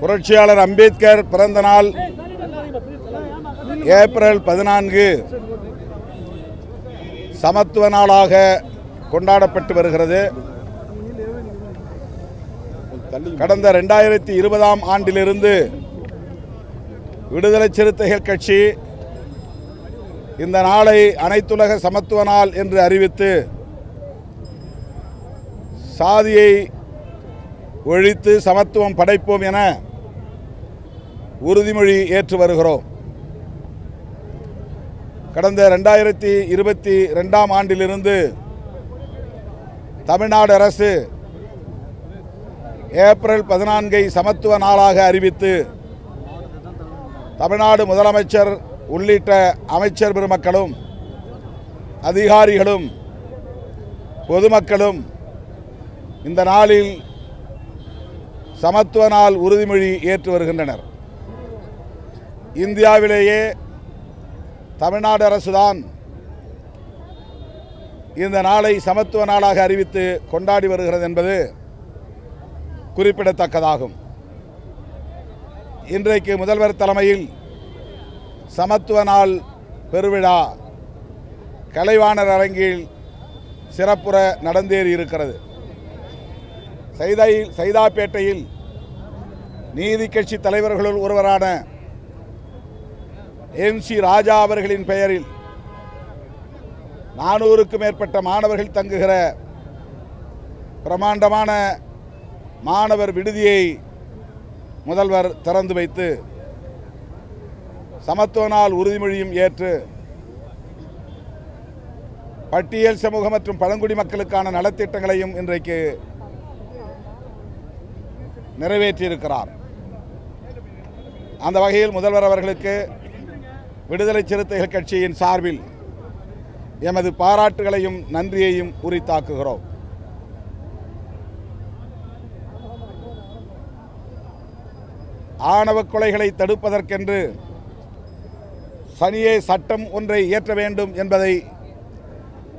புரட்சியாளர் அம்பேத்கர் பிறந்த நாள் ஏப்ரல் பதினான்கு. சமத்துவ நாளாக கொண்டாடப்பட்டு வருகிறது. கடந்த ரெண்டாயிரத்தி இருபதாம் ஆண்டிலிருந்து விடுதலை சிறுத்தைகள் கட்சி இந்த நாளை அனைத்துலக சமத்துவ நாள் என்று அறிவித்து சாதியை ஒழித்து சமத்துவம் படைப்போம் என உறுதிமொழி ஏற்று வருகிறோம். கடந்த ரெண்டாயிரத்தி இருபத்தி ரெண்டாம் ஆண்டிலிருந்து தமிழ்நாடு அரசு ஏப்ரல் பதினான்கை சமத்துவ நாளாக அறிவித்து தமிழ்நாடு முதலமைச்சர் உள்ளிட்ட அமைச்சர் பெருமக்களும் அதிகாரிகளும் பொதுமக்களும் இந்த நாளில் சமத்துவ நாள் உறுதிமொழி ஏற்று வருகின்றனர். இந்தியாவிலேயே தமிழ்நாடு அரசுதான் இந்த நாளை சமத்துவ நாளாக அறிவித்து கொண்டாடி வருகிறது என்பது குறிப்பிடத்தக்கதாகும். இன்றைக்கு முதல்வர் தலைமையில் சமத்துவ நாள் பெருவிழா கலைவாணர் அரங்கில் சிறப்புற நடந்தேறி இருக்கிறது. சைதை சைதாப்பேட்டையில் நீதி கட்சி தலைவர்களுள் ஒருவரான எம் சி ராஜா அவர்களின் பெயரில் நானூறுக்கும் மேற்பட்ட மாணவர்கள் தங்குகிற பிரமாண்டமான மாணவர் விடுதியை முதல்வர் திறந்து வைத்து சமத்துவ நாள் உறுதிமொழியும் ஏற்று பட்டியல் சமூக மற்றும் பழங்குடி மக்களுக்கான நலத்திட்டங்களையும் இன்றைக்கு நிறைவேற்றியிருக்கிறார். அந்த வகையில் முதல்வர் அவர்களுக்கு விடுதலை சிறுத்தைகள் கட்சியின் சார்பில் எமது பாராட்டுகளையும் நன்றியையும் உரித்தாக்குகிறோம். ஆணவ கொலைகளை தடுப்பதற்கென்று சனியே சட்டம் ஒன்றை இயற்ற வேண்டும் என்பதை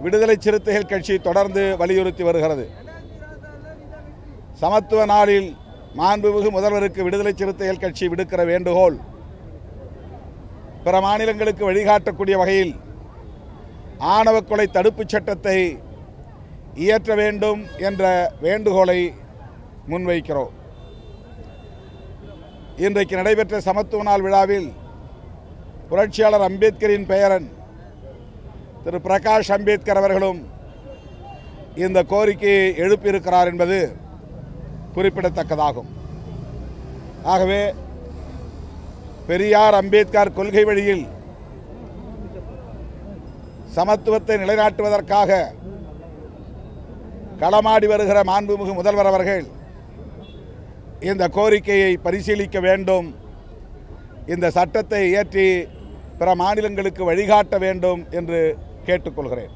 விடுதலை சிறுத்தைகள் கட்சி தொடர்ந்து வலியுறுத்தி வருகிறது. சமத்துவ நாளில் மாண்புமிகு முதல்வருக்கு விடுதலை சிறுத்தைகள் கட்சி விடுக்கிற வேண்டுகோள். பிற மாநிலங்களுக்கு வழிகாட்டக்கூடிய வகையில் ஆணவ கொலை தடுப்புச் சட்டத்தை இயற்ற வேண்டும் என்ற வேண்டுகோளை முன்வைக்கிறோம். இன்றைக்கு நடைபெற்ற சமத்துவ நாள் விழாவில் புரட்சியாளர் அம்பேத்கரின் பெயரன் திரு பிரகாஷ் அம்பேத்கர் அவர்களும் இந்த கோரிக்கையை எழுப்பியிருக்கிறார் என்பது குறிப்பிடத்தக்கதாகும். ஆகவே பெரியார் அம்பேத்கர் கொள்கை வழியில் சமத்துவத்தை நிலைநாட்டுவதற்காக களமாடி வருகிற மாண்புமிகு முதல்வர் அவர்கள் இந்த கோரிக்கையை பரிசீலிக்க வேண்டும் இந்த சட்டத்தை இயற்றி பிற மாநிலங்களுக்கு வழிகாட்ட வேண்டும் என்று கேட்டுக்கொள்கிறேன்.